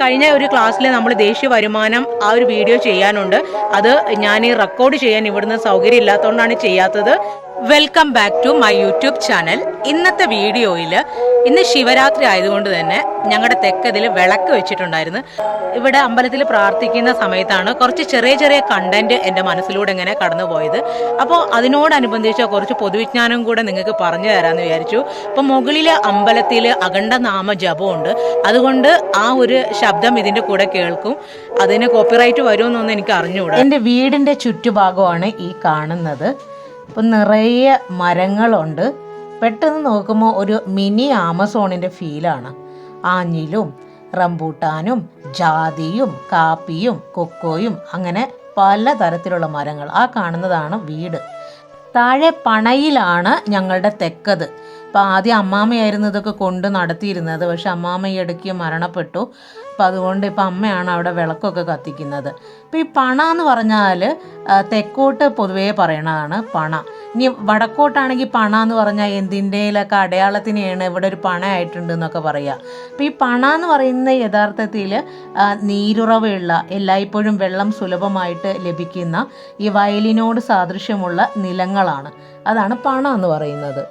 കഴിഞ്ഞ ഒരു ക്ലാസ്സിൽ നമ്മൾ ദേശീയ വരുമാനം ആ ഒരു വീഡിയോ ചെയ്യാനുണ്ട്. അത് ഞാൻ റെക്കോർഡ് ചെയ്യാൻ ഇവിടുന്ന് സൗകര്യം ഇല്ലാത്തതുകൊണ്ടാണ് ചെയ്യാത്തത്. Welcome back to my YouTube channel ഇന്നത്തെ വീഡിയോയിൽ ഇന്ന് ശിവരാത്രി ആയതുകൊണ്ട് തന്നെ ഞങ്ങളുടെ തെക്കതിൽ വിളക്ക് വെച്ചിട്ടുണ്ടായിരുന്നു. ഇവിടെ അമ്പലത്തിൽ പ്രാർത്ഥിക്കുന്ന സമയത്താണ് കുറച്ച് ചെറിയ ചെറിയ കണ്ടന്റ് എന്റെ മനസ്സിലൂടെ ഇങ്ങനെ കടന്നു പോയത് അപ്പോൾ അതിനോടനുബന്ധിച്ച് കുറച്ച് പൊതുവിജ്ഞാനം കൂടെ നിങ്ങൾക്ക് പറഞ്ഞു തരാമെന്ന് വിചാരിച്ചു. അപ്പോൾ മുകളിൽ അമ്പലത്തിൽ അഖണ്ഡ നാമ ജപമുണ്ട്. അതുകൊണ്ട് ആ ഒരു ശബ്ദം ഇതിന്റെ കൂടെ കേൾക്കും. അതിന് കോപ്പിറൈറ്റ് വരുമെന്നൊന്നും എനിക്ക് അറിഞ്ഞുകൂടാ എന്റെ വീടിന്റെ ചുറ്റുഭാഗമാണ് ഈ കാണുന്നത്. ഇപ്പം നിറയെ മരങ്ങളുണ്ട്. പെട്ടെന്ന് നോക്കുമ്പോൾ ഒരു മിനി ആമസോണിന്റെ ഫീലാണ്. ആഞ്ഞിലും റംബൂട്ടാനും ജാതിയും കാപ്പിയും കൊക്കോയും അങ്ങനെ പല തരത്തിലുള്ള മരങ്ങൾ. ആ കാണുന്നതാണ് വീട്. താഴെ പണയിലാണ് ഞങ്ങളുടെ തെക്കത്. അപ്പോൾ ആദ്യം അമ്മാമയായിരുന്നു ഇതൊക്കെ കൊണ്ട് നടത്തിയിരുന്നത്. പക്ഷെ അമ്മാമ്മ ഇടയ്ക്ക് മരണപ്പെട്ടു. അപ്പോൾ അതുകൊണ്ട് ഇപ്പം അമ്മയാണ് അവിടെ വിളക്കൊക്കെ കത്തിക്കുന്നത്. ഇപ്പം ഈ പണ എന്ന് പറഞ്ഞാൽ തെക്കോട്ട് പൊതുവേ പറയണതാണ് പണ. ഇനി വടക്കോട്ടാണെങ്കിൽ പണ എന്ന് പറഞ്ഞാൽ എന്തിന്റെയിലൊക്കെ അടയാളത്തിനെയാണ് ഇവിടെ ഒരു പണ ആയിട്ടുണ്ട് എന്നൊക്കെ പറയുക അപ്പോൾ ഈ പണ എന്ന് പറയുന്ന യഥാർത്ഥത്തിൽ നീരുറവുള്ള എല്ലായ്പ്പോഴും വെള്ളം സുലഭമായിട്ട് ലഭിക്കുന്ന ഈ വയലിനോട് സാദൃശ്യമുള്ള നിലങ്ങളാണ്. അതാണ് പണ എന്ന് പറയുന്നത്.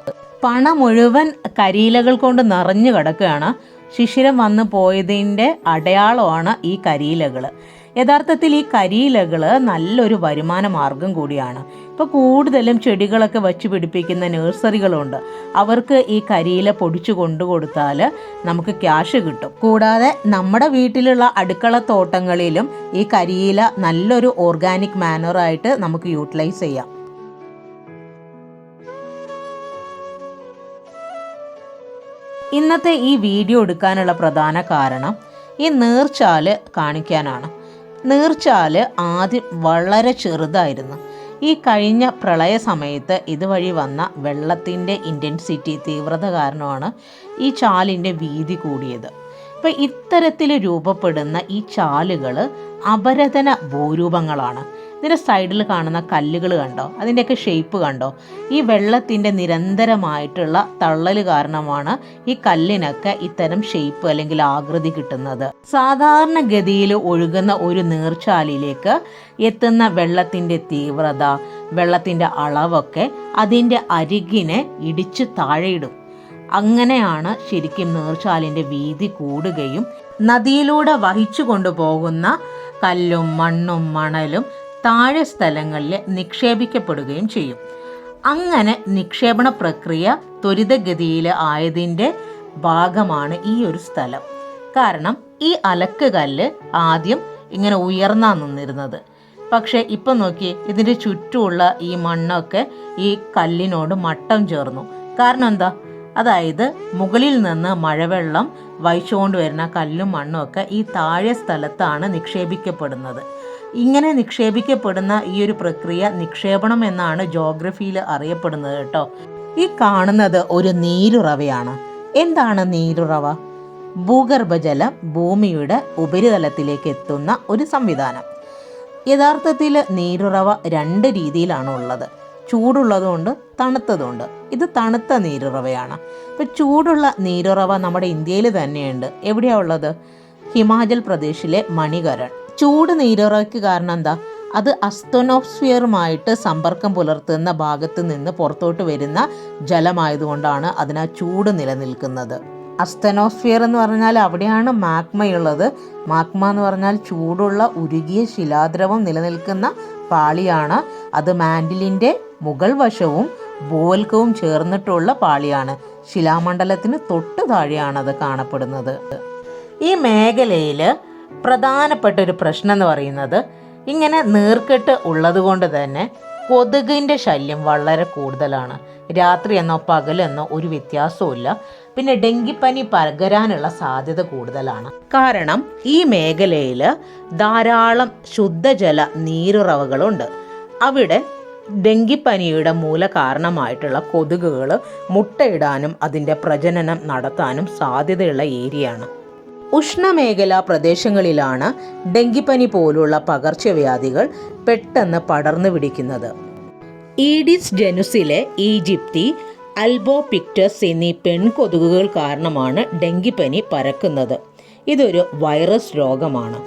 പണ മുഴുവൻ കരിയിലകൾ കൊണ്ട് നിറഞ്ഞു കിടക്കുകയാണ്. ശിശിരം വന്നു പോയതിന്റെ അടയാളമാണ് ഈ കരിയിലകൾ യഥാർത്ഥത്തിൽ ഈ കരിയിലകൾ നല്ലൊരു വരുമാന മാർഗം കൂടിയാണ്. ഇപ്പോൾ കൂടുതലും ചെടികളൊക്കെ വച്ച് പിടിപ്പിക്കുന്ന നഴ്സറികളുണ്ട്. അവർക്ക് ഈ കരിയില പൊടിച്ചു കൊണ്ടു കൊടുത്താൽ നമുക്ക് ക്യാഷ് കിട്ടും. കൂടാതെ നമ്മുടെ വീട്ടിലുള്ള അടുക്കള തോട്ടങ്ങളിലും ഈ കരിയില നല്ലൊരു ഓർഗാനിക് മാനറായിട്ട് നമുക്ക് യൂട്ടിലൈസ് ചെയ്യാം. ഇന്നത്തെ ഈ വീഡിയോ എടുക്കാനുള്ള പ്രധാന കാരണം ഈ നീർച്ചാൽ കാണിക്കാനാണ്. നീർച്ചാൽ ആദ്യം വളരെ ചെറുതായിരുന്നു. ഈ കഴിഞ്ഞ പ്രളയ സമയത്ത് ഇതുവഴി വന്ന വെള്ളത്തിന്റെ ഇന്റൻസിറ്റി തീവ്രത കാരണമാണ് ഈ ചാലിന്റെ വീതി കൂടിയത്. ഇപ്പം ഇത്തരത്തിൽ രൂപപ്പെടുന്ന ഈ ചാലുകൾ അപരതന ഭൂരൂപങ്ങളാണ്. ഇതിന്റെ സൈഡിൽ കാണുന്ന കല്ലുകൾ കണ്ടോ? അതിന്റെയൊക്കെ ഷേപ്പ് കണ്ടോ? ഈ വെള്ളത്തിന്റെ നിരന്തരമായിട്ടുള്ള തള്ളൽ കാരണമാണ് ഈ കല്ലിനൊക്കെ ഇത്തരം ഷേപ്പ് അല്ലെങ്കിൽ ആകൃതി കിട്ടുന്നത്. സാധാരണ ഗതിയിൽ ഒഴുകുന്ന ഒരു നീർച്ചാലിലേക്ക് എത്തുന്ന വെള്ളത്തിന്റെ തീവ്രത വെള്ളത്തിന്റെ അളവൊക്കെ അതിന്റെ അരികിനെ ഇടിച്ച് താഴെയിടും. അങ്ങനെയാണ് ശരിക്കും നീർച്ചാലിന്റെ വീതി കൂടുകയും നദിയിലൂടെ വഹിച്ചു കൊണ്ടുപോകുന്ന കല്ലും മണ്ണും മണലും താഴെ സ്ഥലങ്ങളിൽ നിക്ഷേപിക്കപ്പെടുകയും ചെയ്യും. അങ്ങനെ നിക്ഷേപണ പ്രക്രിയ ത്വരിതഗതിയിൽ ആയതിന്റെ ഭാഗമാണ് ഈ ഒരു സ്ഥലം. കാരണം ഈ അലക്ക് കല്ല് ആദ്യം ഇങ്ങനെ ഉയർന്നാ നിന്നിരുന്നത്. പക്ഷേ ഇപ്പം നോക്കി ഇതിന്റെ ചുറ്റുമുള്ള ഈ മണ്ണൊക്കെ ഈ കല്ലിനോട് മട്ടം ചേർന്നു. കാരണം എന്താ? അതായത് മുകളിൽ നിന്ന് മഴവെള്ളം വഹിച്ചുകൊണ്ട് വരുന്ന കല്ലും മണ്ണും ഒക്കെ ഈ താഴെ സ്ഥലത്താണ് നിക്ഷേപിക്കപ്പെടുന്നത്. ഇങ്ങനെ നിക്ഷേപിക്കപ്പെടുന്ന ഈ ഒരു പ്രക്രിയ നിക്ഷേപണം എന്നാണ് ജോഗ്രഫിയിൽ അറിയപ്പെടുന്നത് കേട്ടോ. ഈ കാണുന്നത് ഒരു നീരുറവയാണ്. എന്താണ് നീരുറവ? ഭൂഗർഭജലം ഭൂമിയുടെ ഉപരിതലത്തിലേക്ക് എത്തുന്ന ഒരു സംവിധാനം. യഥാർത്ഥത്തിൽ നീരുറവ രണ്ട് രീതിയിലാണ് ഉള്ളത്. ചൂടുള്ളതുകൊണ്ട് തണുത്തതുകൊണ്ട്. ഇത് തണുത്ത നീരുറവയാണ്. ഇപ്പം ചൂടുള്ള നീരുറവ നമ്മുടെ ഇന്ത്യയിൽ തന്നെയുണ്ട്. എവിടെയാണ് ഉള്ളത്? ഹിമാചൽ പ്രദേശിലെ മണികരൺ. ചൂട് നീരുറവയ്ക്ക് കാരണം എന്താ? അത് അസ്തനോസ്ഫിയറുമായിട്ട് സമ്പർക്കം പുലർത്തുന്ന ഭാഗത്ത് നിന്ന് പുറത്തോട്ട് വരുന്ന ജലമായതുകൊണ്ടാണ് അതിന് ചൂട് നിലനിൽക്കുന്നത്. അസ്തനോസ്ഫിയർ എന്ന് പറഞ്ഞാൽ അവിടെയാണ് മാഗ്മയുള്ളത് മാഗ്മ എന്ന് പറഞ്ഞാൽ ചൂടുള്ള ഉരുകിയ ശിലാദ്രവം നിലനിൽക്കുന്ന പാളിയാണ്. അത് മാൻഡിലിന്റെ മുകൾ വശവും ഭൂവൽക്കവും ചേർന്നിട്ടുള്ള പാളിയാണ്. ശിലാമണ്ഡലത്തിന് തൊട്ട് താഴെയാണ് അത് കാണപ്പെടുന്നത്. ഈ മേഖലയിൽ പ്രധാനപ്പെട്ട ഒരു പ്രശ്നം എന്ന് പറയുന്നത് ഇങ്ങനെ നീർക്കെട്ട് ഉള്ളതുകൊണ്ട് തന്നെ കൊതുകിന്റെ ശല്യം വളരെ കൂടുതലാണ്. രാത്രി എന്നോ പകലെന്നോ ഒരു വ്യത്യാസവും പിന്നെ ഡെങ്കിപ്പനി പകരാനുള്ള സാധ്യത കൂടുതലാണ്. കാരണം ഈ മേഖലയിൽ ധാരാളം ശുദ്ധജല നീരുറവകളുണ്ട്. അവിടെ ഡെങ്കിപ്പനിയുടെ മൂല കാരണമായിട്ടുള്ള കൊതുകുകൾ മുട്ടയിടാനും അതിന്റെ പ്രജനനം നടത്താനും സാധ്യതയുള്ള ഏരിയയാണ്. ഉഷ്ണമേഖലാ പ്രദേശങ്ങളിലാണ് ഡെങ്കിപ്പനി പോലുള്ള പകർച്ചവ്യാധികൾ പെട്ടെന്ന് പടർന്നു പിടിക്കുന്നത്. ഈഡിസ് ജനുസിലെ ഈജിപ്തി അൽബോപിക്ടസ് എന്നീ പെൺകൊതുകുകൾ കാരണമാണ് ഡെങ്കിപ്പനി പരക്കുന്നത്. ഇതൊരു വൈറസ് രോഗമാണ്.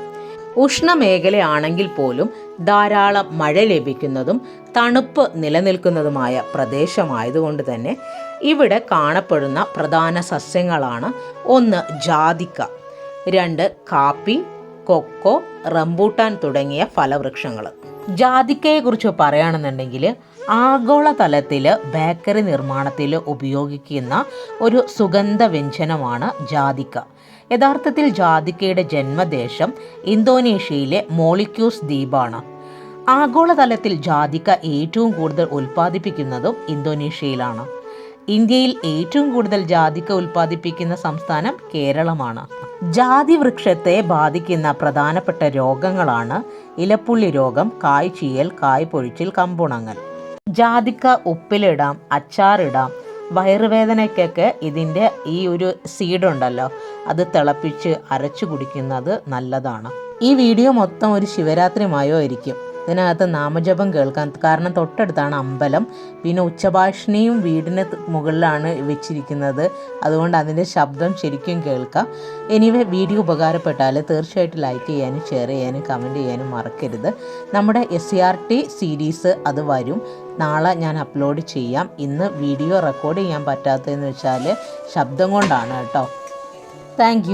ഉഷ്ണമേഖലയാണെങ്കിൽ പോലും ധാരാളം മഴ ലഭിക്കുന്നതും തണുപ്പ് നിലനിൽക്കുന്നതുമായ പ്രദേശമായതുകൊണ്ട് തന്നെ ഇവിടെ കാണപ്പെടുന്ന പ്രധാന സസ്യങ്ങളാണ് ഒന്ന് ജാതിക്ക. രണ്ട് കാപ്പി കൊക്കോ റംബൂട്ടാൻ തുടങ്ങിയ ഫലവൃക്ഷങ്ങൾ ജാതിക്കയെക്കുറിച്ച് പറയുകയാണെന്നുണ്ടെങ്കിൽ ആഗോളതലത്തിൽ ബേക്കറി നിർമ്മാണത്തിൽ ഉപയോഗിക്കുന്ന ഒരു സുഗന്ധ വ്യഞ്ജനമാണ് ജാതിക്ക. യഥാർത്ഥത്തിൽ ജാതിക്കയുടെ ജന്മദേശം ഇന്തോനേഷ്യയിലെ മോളിക്യൂസ് ദ്വീപാണ്. ആഗോളതലത്തിൽ ജാതിക്ക ഏറ്റവും കൂടുതൽ ഉൽപ്പാദിപ്പിക്കുന്നതും ഇന്തോനേഷ്യയിലാണ്. ഇന്ത്യയിൽ ഏറ്റവും കൂടുതൽ ജാതിക്ക ഉൽപ്പാദിപ്പിക്കുന്ന സംസ്ഥാനം കേരളമാണ്. ജാതി വൃക്ഷത്തെ ബാധിക്കുന്ന പ്രധാനപ്പെട്ട രോഗങ്ങളാണ് ഇലപ്പുള്ളി രോഗം കായ് ചീയൽ കായ് പൊഴിച്ചിൽ കമ്പുണങ്ങൽ. ജാതിക്ക ഉപ്പിലിടാം അച്ചാറിടാം വയറുവേദനയ്ക്കൊക്കെ ഇതിന്റെ ഈ ഒരു സീഡുണ്ടല്ലോ അത് തിളപ്പിച്ച് അരച്ചു കുടിക്കുന്നത് നല്ലതാണ്. ഈ വീഡിയോ മൊത്തം ഒരു ശിവരാത്രി മായോ ആയിരിക്കും. ഇതിനകത്ത് നാമജപം കേൾക്കാൻ കാരണം തൊട്ടടുത്താണ് അമ്പലം. പിന്നെ ഉച്ചഭാഷിണിയും വീടിന് മുകളിലാണ് വെച്ചിരിക്കുന്നത്. അതുകൊണ്ട് അതിന്റെ ശബ്ദം ശരിക്കും കേൾക്കാം. എനിവേ വീഡിയോ ഉപകാരപ്പെട്ടാൽ തീർച്ചയായിട്ടും ലൈക്ക് ചെയ്യാനും ഷെയർ ചെയ്യാനും കമന്റ് ചെയ്യാനും മറക്കരുത്. നമ്മുടെ S C R T series അത് വരും. നാളെ ഞാൻ അപ്ലോഡ് ചെയ്യാം. ഇന്ന് വീഡിയോ റെക്കോർഡ് ചെയ്യാൻ പറ്റാത്തതെന്ന് വെച്ചാൽ ശബ്ദം കൊണ്ടാണ് കേട്ടോ. താങ്ക്